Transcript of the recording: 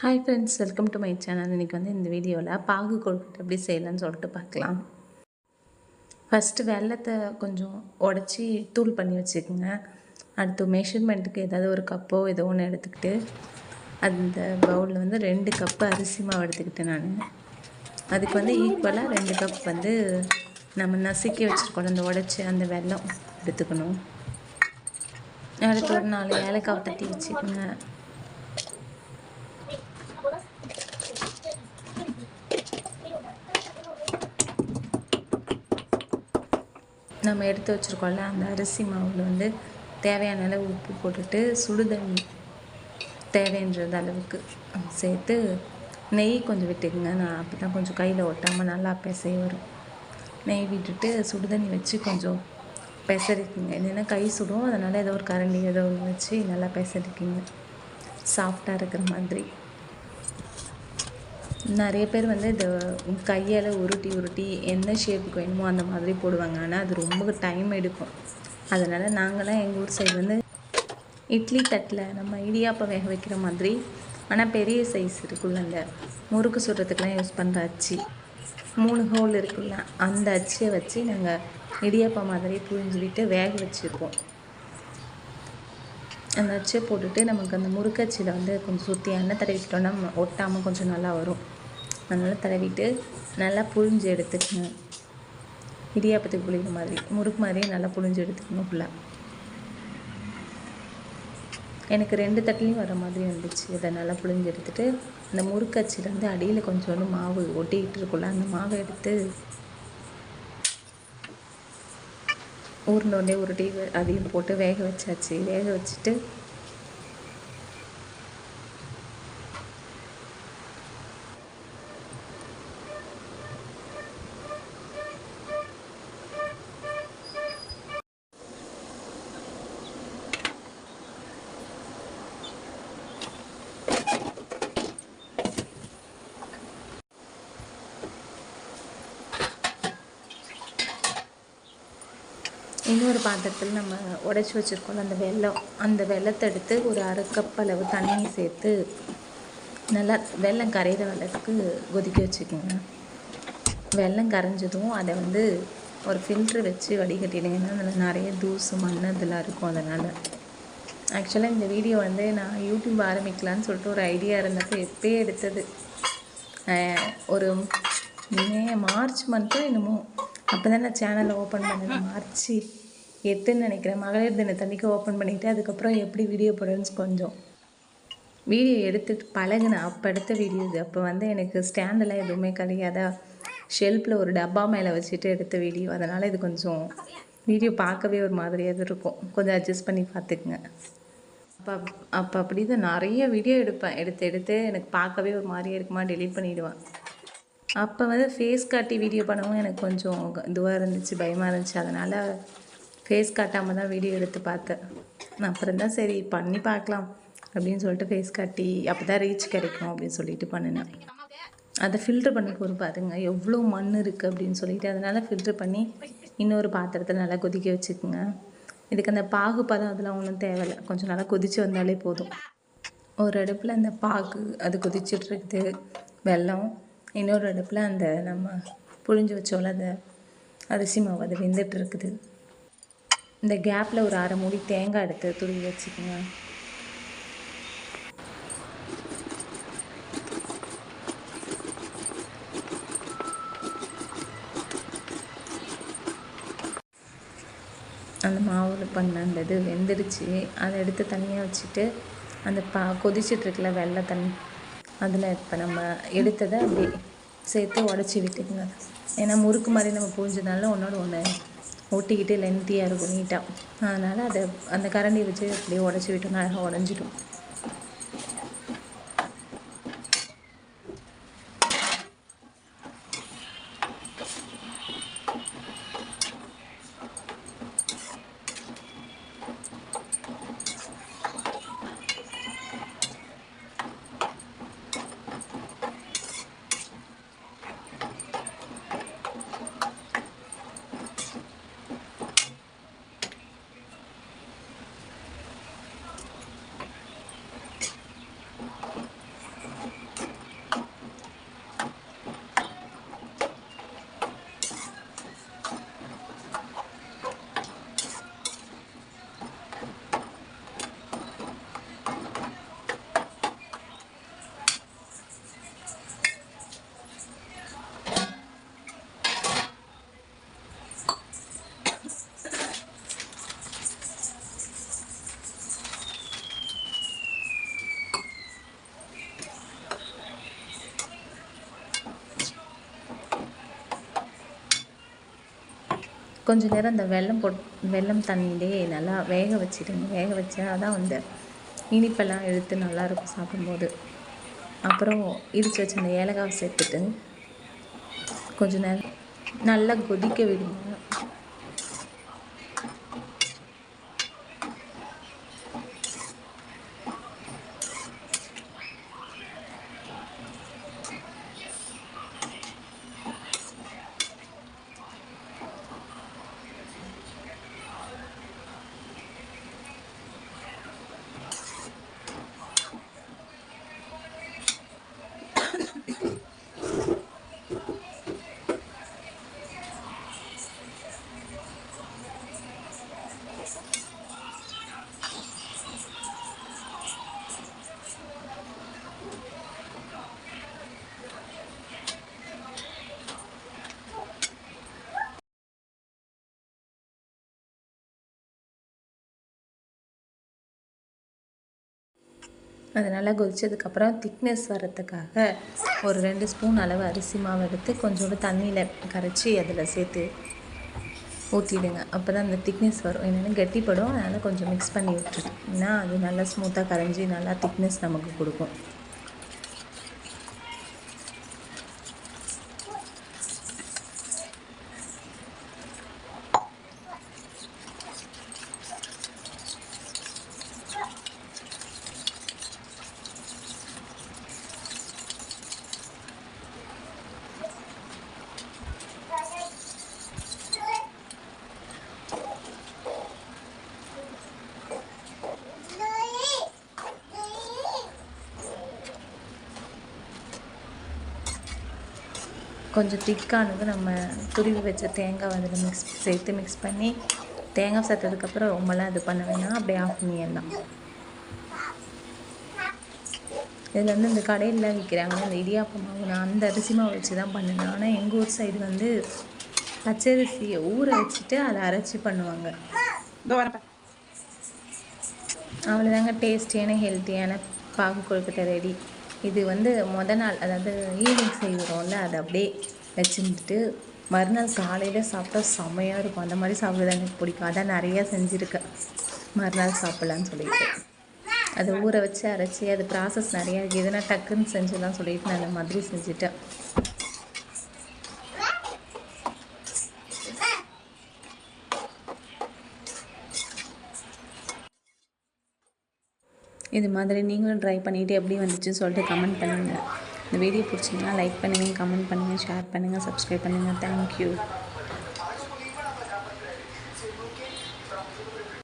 Hi friends welcome to my channel இன்றைக்கி வந்து இந்த வீடியோவில் பாகு கொழுக்கட்டை எப்படி செய்யலாம்னு சொல்லிட்டு பார்க்கலாம். ஃபஸ்ட்டு வெள்ளத்தை கொஞ்சம் உடச்சி தூள் பண்ணி வச்சுக்கோங்க. அடுத்து மெஷர்மெண்ட்டுக்கு ஏதாவது ஒரு கப்போ ஏதோ ஒன்று எடுத்துக்கிட்டு அந்த பவுலில் வந்து ரெண்டு கப்பு அரிசி மாவு எடுத்துக்கிட்டேன் நான். அதுக்கு வந்து ஈக்குவலாக ரெண்டு கப் வந்து நம்ம நசுக்கி வச்சுருக்கோம் அந்த உடச்சி அந்த வெல்லம் எடுத்துக்கணும். அடுத்து ஒரு நாலு ஏலக்காய் தட்டி வச்சுக்கோங்க. நம்ம எடுத்து வச்சுருக்கோம்ல அந்த அரிசி மாவில் வந்து தேவையான அளவு உப்பு போட்டுட்டு சுடுதண்ணி தேவைன்றது அளவுக்கு சேர்த்து நெய் கொஞ்சம் விட்டுக்குங்க. நான் அப்போ தான் கொஞ்சம் கையில் ஒட்டாமல் நல்லா பிசைய வரும். நெய் விட்டுட்டு சுடுதண்ணி வச்சு கொஞ்சம் பெசரிக்குங்க என்னென்னா கை சுடும். அதனால் ஏதோ ஒரு கரண்டி ஏதோ ஒன்று வச்சு நல்லா பெசரிக்குங்க சாஃப்டாக இருக்கிற மாதிரி. நிறைய பேர் வந்து இந்த கையால் உருட்டி உருட்டி என்ன ஷேப்புக்கு வேணுமோ அந்த மாதிரி போடுவாங்க. ஆனால் அது ரொம்ப டைம் எடுக்கும். அதனால் நாங்களாம் எங்கள் ஊர் சைடு வந்து இட்லி தட்டில் நம்ம இடியாப்பம் வேக வைக்கிற மாதிரி ஆனால் பெரிய சைஸ் இருக்குல்ல அந்த முறுக்கு சுடுறதுக்கெலாம் யூஸ் பண்ணுற அச்சு. மூணு ஹோல் இருக்குல்ல அந்த அச்சியை வச்சு நாங்கள் இடியாப்பம் மாதிரி புழிஞ்சு விட்டு வேக வச்சுருப்போம் அந்த அச்சை போட்டுட்டு நமக்கு அந்த முறுக்கச்சியில் வந்து கொஞ்சம் சுற்றி எண்ணெய் தடவிக்கிட்டோன்னா ஒட்டாமல் கொஞ்சம் நல்லா வரும். அதனால் தடவிட்டு நல்லா புழிஞ்சு எடுத்துக்கணும். இடியாப்பத்துக்கு புளிக்கிற மாதிரி முறுக்கு மாதிரியே நல்லா புழிஞ்சு எடுத்துக்கணும் ஃபுல்லாக எனக்கு ரெண்டு தட்டிலையும் வர மாதிரி வந்துச்சு. அதை நல்லா புழிஞ்சு எடுத்துகிட்டு அந்த முறுக்கச்சிலேருந்து அடியில் கொஞ்சோண்டு மாவு ஒட்டிக்கிட்டு இருக்குள்ள அந்த மாவை எடுத்து உருண்டோண்டே உருட்டி அதையும் போட்டு வேக வச்சாச்சு. வேக வச்சுட்டு இன்னொரு பாத்திரத்தில் நம்ம உடச்சி வச்சுருக்கோம் அந்த வெல்லம். அந்த வெள்ளத்தை எடுத்து ஒரு அரை கப் அளவு தண்ணியை சேர்த்து நல்லா வெள்ளம் கரையிற வெள்ளத்துக்கு கொதிக்க வச்சுக்கோங்க. வெல்லம் கரைஞ்சதும் அதை வந்து ஒரு ஃபில்ட்ரு வச்சு வடிகட்டிடுங்கன்னா அதில் நிறைய தூசு மண் இதெல்லாம் இருக்கும் அதனால். ஆக்சுவலாக இந்த வீடியோ வந்து நான் யூடியூப் ஆரம்பிக்கலான்னு சொல்லிட்டு ஒரு ஐடியா இருந்தப்போ எப்பயே எடுத்தது. ஒரு மே மார்ச் மந்த்தும் என்னமோ அப்போ தான் நான் சேனலை ஓப்பன் பண்ணேன் மார்ச் எட்டுன்னு நினைக்கிறேன். மகளிர் தினத்தன்னைக்கு ஓப்பன் பண்ணிவிட்டு அதுக்கப்புறம் எப்படி வீடியோ போடுறேன்னு கொஞ்சம். வீடியோ எடுத்துட்டு பழகினேன் அப்போ எடுத்த வீடியோ இது. அப்போ வந்து எனக்கு ஸ்டாண்டெல்லாம் எதுவுமே கிடையாதா? ஷெல்ஃபில் ஒரு டப்பா மேலே வச்சுட்டு எடுத்த வீடியோ அதனால் இது கொஞ்சம் வீடியோ பார்க்கவே ஒரு மாதிரியாக இருக்கும். கொஞ்சம் அட்ஜஸ்ட் பண்ணி பார்த்துக்குங்க. அப்போ அப்போ அப்படி தான் நிறைய வீடியோ எடுப்பேன். எடுத்து எடுத்து எனக்கு பார்க்கவே ஒரு மாதிரியாக இருக்குமா? டெலீட் பண்ணிவிடுவேன் அப்போ வந்து ஃபேஸ் காட்டி வீடியோ பண்ணவும் எனக்கு கொஞ்சம் இதுவாக இருந்துச்சு பயமாக இருந்துச்சு. அதனால் ஃபேஸ் காட்டாமல் தான் வீடியோ எடுத்து பார்த்தேன். அப்புறம் தான் சரி பண்ணி பார்க்கலாம் அப்படின்னு சொல்லிட்டு ஃபேஸ் காட்டி அப்போ தான் ரீச் கிடைக்கும் அப்படின்னு சொல்லிட்டு பண்ணினேன். அதை ஃபில்ட்ரு பண்ணி போகிற பாருங்க எவ்வளோ மண் இருக்குது அப்படின்னு சொல்லிட்டு. அதனால் ஃபில்ட்ரு பண்ணி இன்னொரு பாத்திரத்தில் நல்லா கொதிக்க வச்சுக்கோங்க. இதுக்கு அந்த பாகு பதம் அதெல்லாம் ஒன்றும் தேவையில்லை. கொஞ்சம் நல்லா கொதித்து வந்தாலே போதும். ஒரு அடுப்பில் அந்த பாகு அது கொதிச்சுட்ருக்குது வெல்லம் இன்னொரு அடுப்பில் அந்த நம்ம புழிஞ்சு வச்சோல அந்த அரிசி மாவு அது வெந்துட்டு இருக்குது. இந்த கேப்பில் ஒரு அரை மூடி தேங்காய் எடுத்து துருவி வச்சுக்கோங்க. அந்த மாவில் பண்ண அந்த இது வெந்துடுச்சு. அதை எடுத்து தனியாக வச்சுட்டு அந்த பா கொதிச்சிட்ருக்குல வெள்ளை தண்ணி அதில் இப்போ நம்ம எடுத்ததை அப்படி சேர்த்து உடச்சி விட்டுக்குங்க. ஏன்னா முறுக்கு மாதிரி நம்ம பூஞ்சதுனால ஒன்றோட ஒன்று ஒட்டிக்கிட்டு லென்த்தியாக இருக்கும் நீட்டாக அதனால் அதை அந்த கரண்டி வச்சு அப்படியே உடச்சி விட்டோம்னா அழகாக உடஞ்சிடும். கொஞ்ச நேரம் அந்த வெல்லம் போட் வெல்லம் தண்ணியிலே நல்லா வேக வச்சுடுங்க. வேக வச்சா தான் அந்த இனிப்பெல்லாம் எடுத்து நல்லாயிருக்கும் சாப்பிடும்போது. அப்புறம் இடித்து வச்ச அந்த ஏலக்காவை சேர்த்துட்டு கொஞ்ச நேரம் நல்லா கொதிக்க விடுங்க. அது நல்லா கொதித்ததுக்கப்புறம் திக்னஸ் வர்றதுக்காக ஒரு ரெண்டு ஸ்பூன் அளவு அரிசி மாவு எடுத்து கொஞ்சோண்டு தண்ணியில் கரைச்சி அதில் சேர்த்து ஊற்றிடுங்க அப்போ தான் அந்த திக்னஸ் வரும். என்னென்னு கெட்டிப்படும். அதனால் கொஞ்சம் மிக்ஸ் பண்ணி விட்டுருங்கன்னா அது நல்லா ஸ்மூத்தாக கரைஞ்சி நல்லா திக்னஸ் நமக்கு கொடுக்கும். கொஞ்சம் திக்கானது நம்ம துருவி வச்ச தேங்காய் அதில் மிக்ஸ் சேர்த்து மிக்ஸ் பண்ணி தேங்காய் சேர்த்ததுக்கப்புறம் ரொம்பலாம் இது பண்ண வேணாம். அப்படியே ஆஃப் பண்ணிடலாம் இதில் வந்து இந்த கடையில் விற்கிறாங்க இந்த இடியாப்பம் மாவு நான் அந்த அரிசி மாவு வச்சு தான் பண்ணினேன் ஆனால் எங்கள் ஊர் சைடு வந்து பச்சரிசியை ஊற வச்சுட்டு அதை அரைச்சி பண்ணுவாங்க. அவ்வளோதாங்க டேஸ்டியான ஹெல்த்தியான பாகு கொழுக்கட்டை ரெடி இது வந்து முத நாள் அதாவது ஈவினிங் செய்கிறோம்ல அதை அப்படியே வச்சுருந்துட்டு மறுநாள் காலையில் சாப்பிட்டா செம்மையாக இருக்கும். அந்த மாதிரி சாப்பிட்றது எனக்கு பிடிக்கும். அதான் நிறையா செஞ்சுருக்கேன். மறுநாள் சாப்பிட்லான்னு சொல்லிட்டு. அதை ஊற வச்சு அரைச்சி அது ப்ராசஸ் நிறையா இருக்குது எதுனா டக்குன்னு செஞ்சுலாம் சொல்லிட்டு நான் அந்த மாதிரி செஞ்சுட்டேன். இது மாதிரி நீங்களும் ட்ரை பண்ணிவிட்டு எப்படி வந்துச்சுன்னு சொல்லிட்டு கமெண்ட் பண்ணுங்கள் இந்த வீடியோ பிடிச்சிங்கன்னா லைக் பண்ணுங்கள் கமெண்ட் பண்ணுங்கள் ஷேர் பண்ணுங்கள் சப்ஸ்கிரைப் பண்ணுங்கள் தேங்க்யூ